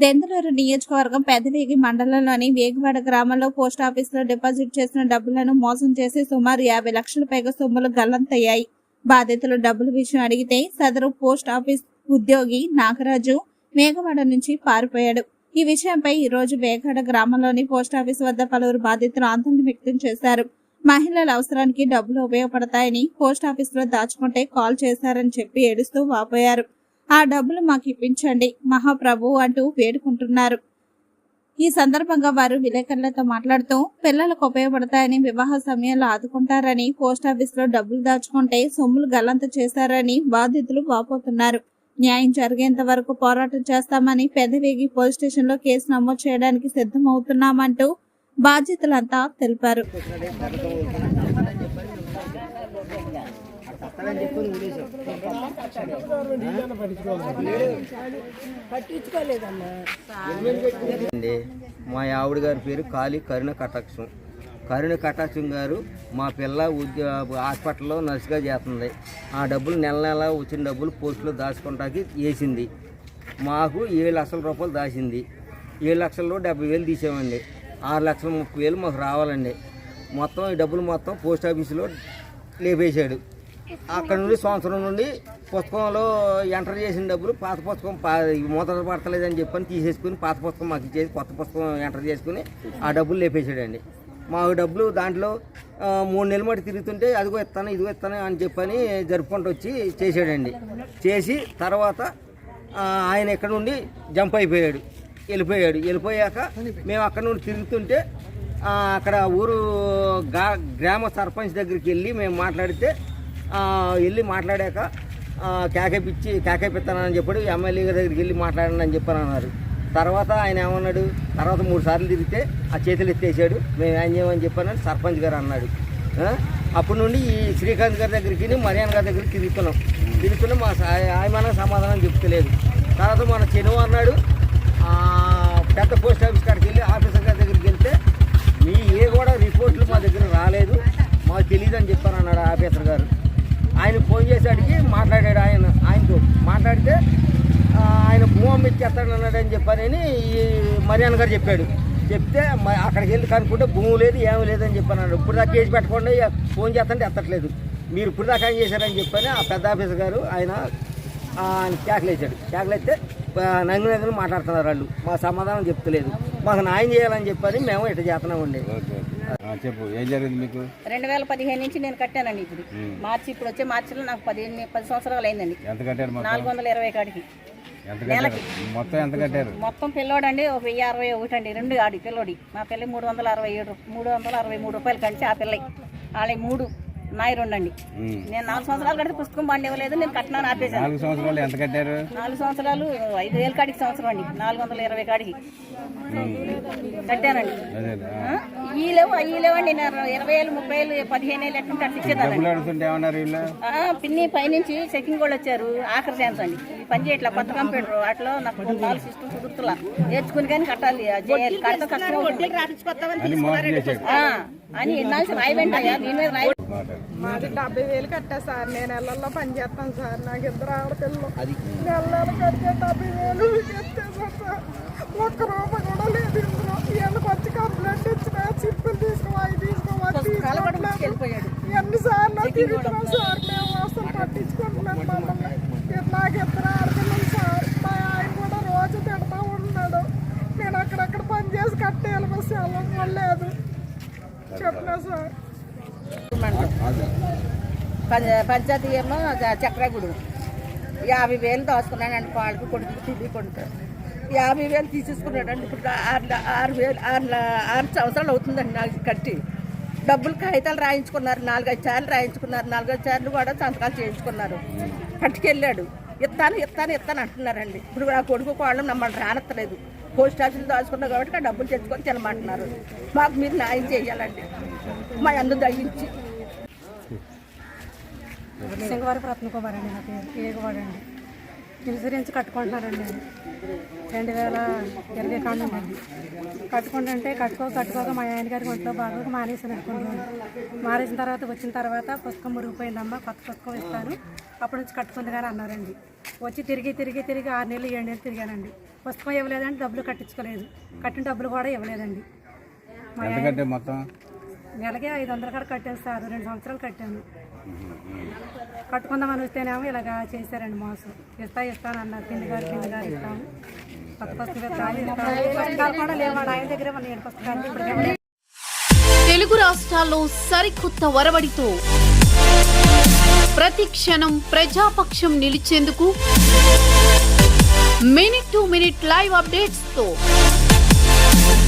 దెందులూరు నియోజకవర్గం పెదవేగి మండలంలోని వేగివాడ గ్రామంలో పోస్ట్ ఆఫీసులో డిపాజిట్ చేసిన డబ్బులను మోసం చేసి సుమారు యాభై లక్షల పైగా సొమ్ములు గల్లంతయ్యాయి. బాధితులు డబ్బుల విషయం అడిగితే సదరు పోస్ట్ ఆఫీస్ ఉద్యోగి నాగరాజు వేగవాడ నుంచి పారిపోయాడు. ఈ విషయంపై ఈ రోజు వేగవాడ గ్రామంలోని పోస్ట్ ఆఫీస్ వద్ద పలువురు బాధితులు ఆందోళన వ్యక్తం చేశారు. మహిళల అవసరానికి డబ్బులు ఉపయోగపడతాయని పోస్ట్ ఆఫీసులో దాచుకుంటే కాల్ చేశారని చెప్పి ఏడుస్తూ వాపోయారు. ఆ డబ్బులు మాకు ఇప్పించండి మహాప్రభు అంటూ వేడుకుంటున్నారు. ఈ సందర్భంగా వారు విలేకరులతో మాట్లాడుతూ పిల్లలకు ఉపయోగపడతాయని వివాహ సమయంలో ఆదుకుంటారని పోస్ట్ ఆఫీసులో డబ్బులు దాచుకుంటే సొమ్ములు గల్లంత చేశారని బాధితులు వాపోతున్నారు. న్యాయం జరిగేంత వరకు పోరాటం చేస్తామని పెదవేగి పోలీస్ స్టేషన్లో కేసు నమోదు చేయడానికి సిద్ధమవుతున్నామంటూ బాధ్యతలంతా తెలిపారు. మా ఆవిడ గారి పేరు కాళీ కరుణ కటాక్షం. కరుణ కటాక్షం గారు మా పిల్ల ఉద్యోగ హాస్పిటల్లో నర్సుగా చేస్తుంది. ఆ డబ్బులు నెల నెల వచ్చిన డబ్బులు పోస్టులో దాచుకుంటానికి వేసింది. మాకు ఏడు లక్షల రూపాయలు దాచింది. ఏడు లక్షల్లో డెబ్బై వేలు తీసామండి. ఆరు లక్షల ముప్పై వేలు మాకు రావాలండి. మొత్తం ఈ డబ్బులు మొత్తం పోస్ట్ ఆఫీసులో లేపేశాడు. అక్కడ నుండి సంవత్సరం నుండి పుస్తకంలో ఎంటర్ చేసిన డబ్బులు పాత పుస్తకం మూతలు పడతలేదని చెప్పని తీసేసుకుని పాత పుస్తకం మాకు ఇచ్చేసి కొత్త పుస్తకం ఎంటర్ చేసుకుని ఆ డబ్బులు లేపేసాడండి మా డబ్బులు దాంట్లో మూడు నెలలు మట్టి తిరుగుతుంటే అదిగో ఇస్తాను ఇదిగో ఇస్తాను అని చెప్పని జరుపుకుంటూ వచ్చి చేసాడండి చేసి తర్వాత ఆయన ఇక్కడ నుండి జంప్ అయిపోయాడు వెళ్ళిపోయాడు. వెళ్ళిపోయాక మేము అక్కడ నుండి తిరుగుతుంటే అక్కడ ఊరు గ్రామ సర్పంచ్ దగ్గరికి వెళ్ళి మేము మాట్లాడితే వెళ్ళి మాట్లాడాక ఆ, కేకేపిచ్చి కేకేపిస్తానని చెప్పాడు ఎమ్మెల్యే గారి దగ్గరికి వెళ్ళి మాట్లాడండి అని చెప్పాను అన్నారు. తర్వాత ఆయన ఏమన్నాడు తర్వాత మూడు సార్లు తిరిగితే ఆ చేతులు ఎత్తేసాడు మేము ఏం చేయమని చెప్పానని సర్పంచ్ గారు అన్నాడు. అప్పటి నుండి ఈ శ్రీకాంత్ గారి దగ్గరికి మరియాన్ గారి దగ్గరికి తిరుగుతున్నాం. తిరుగుతున్నాం మా సా- సమాధానం చెప్తలేదు. తర్వాత మన శనివారం నాడు పెద్ద పోస్ట్ ఆఫీస్ కాడికి వెళ్ళి ఆఫీసర్ గారి దగ్గరికి వెళ్తే మీ ఏ కూడా రిపోర్ట్లు మా దగ్గర రాలేదు మాకు తెలియదు అని చెప్పాను అన్నాడు ఆఫీసర్ గారు. ఆయన ఫోన్ చేసి అడిగి మాట్లాడాడు ఆయన ఆయనతో. మాట్లాడితే ఆయన భూమి ఇచ్చేస్తాడు అన్నాడు అని చెప్పానని ఈ మరియాన్ గారు చెప్పాడు. చెప్తే అక్కడికి వెళ్ళి కనుక్కుంటే భూమి లేదు ఏమీ లేదని చెప్పాను ఇప్పుడు దాకా కేసు పెట్టకుండా ఫోన్ చేస్తుంటే ఎత్తట్లేదు. మీరు ఇప్పుడు దాకా ఏం చేశారని చెప్పని ఆ పెద్ద ఆఫీసర్ గారు ఆయన ఆయన కేకలేసాడు కేకలేస్తే నంగు నంగులు మాట్లాడుతున్నారు వాళ్ళు. మా సమాధానం చెప్తలేదు. మాకు న్యాయం చేయాలని చెప్పని మేము ఇట్లా చేస్తున్నామండి. చెప్పు ఏం జరిగింది మీకు? రెండు వేల పదిహేను నుంచి నేను కట్టానండి ఇప్పుడు. మార్చి ఇప్పుడు వచ్చే మార్చిలో నాకు పదిహేను పది సంవత్సరాలు అయిందండి. ఎంత కట్టారు నాలుగు వందల ఇరవై కాడికి. కట్టారు? మొత్తం ఎంత కట్టారు? మొత్తం పిల్లోడండి ఒక వెయ్యి అరవై ఒకటి అండి రెండు ఆడి పిల్లోడి. మా పిల్ల మూడు వందల అరవై ఏడు మూడు వందల అరవై మూడు రూపాయలు కంచి ఆ పిల్ల వాళ్ళ మూడు. నాయి రెండు అండి ఉమ్. నేను నాలుగు సంవత్సరాలు కడితే పుస్తకం బండి ఇవ్వలేదు నేను కట్టినాను ఆపేశాను. నాలుగు సంవత్సరాలు ఎంత కట్టారు? నాలుగు సంవత్సరాలు ఐదు వేల కాడికి సంవత్సరం అండి. నాలుగు వందల ఇరవై కాడికి. కట్టానండి? ఈ లేవు అవి లేవండి. నేను ఇరవై వేలు ముప్పై వేలు పదిహేను వేలు ఎక్కడ కట్టించేదాన్ని. డబ్బులు అడుగుతుంటే ఏమన్నారు వీళ్ళు? ఆ, పిన్ని పైనుంచి చెకింగ్ కూడా వచ్చారు. ఆఖరి ఛాన్స్ అండి. ఈ పని చేయట్లా కొత్త కంప్యూటర్ వాటిలో నాకు నాలుగు సిస్టమ్ కుదురుతులా. నేర్చుకుని కానీ కట్టాలి. కడితే కష్టం. అని ఎన్నాళ్ళు రాయి వెంటయ్యా దీని మీద రాయి మాట్లాడు మాది డెబ్బై వేలు కట్టా సార్. నేను నెలల్లో పని చేస్తాను సార్. నాకు ఇద్దరు ఆడపిల్లలు. నెలలు కడితే డెబ్బై వేలు ఎత్తేసాను సార్ ఒక్క రూపాయి కూడా లేదు ఇందులో వీళ్ళకి వచ్చి కంప్లైంట్ ఇచ్చిన చిప్పులు తీసుకో అవి తీసుకో అది పుస్తకాలు కూడా తీసుకో వెళ్ళిపోయాడు ఎన్నిసార్లు తిరుగుతున్నాం సార్ మేము అసలు పట్టించుకుంటున్నాం మమ్మల్ని ఇద్దరు- నాకు ఇద్దరు ఆడపిల్లలు సార్ మా ఆయన కూడా రోజు తిడతా ఉన్నాడు నేను అక్కడక్కడ పని చేసి కట్టేయాలి బస్ వెళ్ళడం లేదు చెప్పినా సార్ పంచ- పంచాయతీ ఏమో చక్రగుడు. యాభై వేలు దాచుకున్నానండి వాళ్ళకి కొడుకు తిరిగి కొడుకు. యాభై వేలు తీసేసుకున్నాడండి. ఇప్పుడు ఆరు ఆరు వేలు ఆరు ఆరు సంవత్సరాలు అవుతుందండి నాకు కట్టి. డబ్బులు కాగితాలు రాయించుకున్నారు. నాలుగైదు సార్లు రాయించుకున్నారు. నాలుగైదు సార్లు కూడా సంతకాలు చేయించుకున్నారు. పట్టుకెళ్ళాడు. ఇస్తాను ఇస్తాను ఇస్తాను అంటున్నారండి. ఇప్పుడు నా కొడుకు కోళ్ళు నమ్మల్ని రానత్తలేదు. పోస్ట్ ఆఫీస్ దాచుకున్నాం కాబట్టి ఆ డబ్బులు తెచ్చుకొని తినమంటున్నారు. మాకు మీరు న్యాయం చేయాలండి. మా అందు దయించి సింగవారి రత్నకుమార్ అండి నా పేరు. ఏగవాడండి ఇన్సూరెన్స్ కట్టుకుంటున్నారండి. నేను రెండు వేల ఇరవై కాండ ఉందండి కట్టుకుంటుంటే కట్టుకో కట్టుకోక మా ఆయన గారికి ఒంట్లో బాగోక మానేసాను అనుకుంటున్నాను. మానేసిన తర్వాత వచ్చిన తర్వాత పుస్తకం మురిగిపోయిందమ్మా కొత్త పుస్తకం ఇస్తాను. అప్పటి నుంచి కట్టుకుంది కానీ అన్నారండి. వచ్చి తిరిగి తిరిగి తిరిగి ఆరు నెలలు ఏడు నెలలు తిరిగానండి. పుస్తకం ఇవ్వలేదండి డబ్బులు కట్టించుకోలేదు. కట్టిన డబ్బులు కూడా ఇవ్వలేదండి. మా మొత్తం? నెలకి ఐదు వందల కాడ కట్టాను సార్ రెండు సంవత్సరాలు కట్టాను. కట్టుకుందామని వస్తేనేమో ఇలాగా చేశారండి మోసం. ఇస్తా ఇస్తాను అన్నారు. పిండి గారు పిండి గారు ఇస్తాము. కొత్త పుస్తకాలు కూడా లేవాడు ఆయన దగ్గరే మన ఏడు పుస్తకాలు తెలుగు రాష్ట్రాల్లో సరికొత్త వరవడితో ప్రతి క్షణం ప్రజాపక్షం నిలిచేందుకు మినిట్ టు మినిట్ లైవ్ అప్డేట్స్తో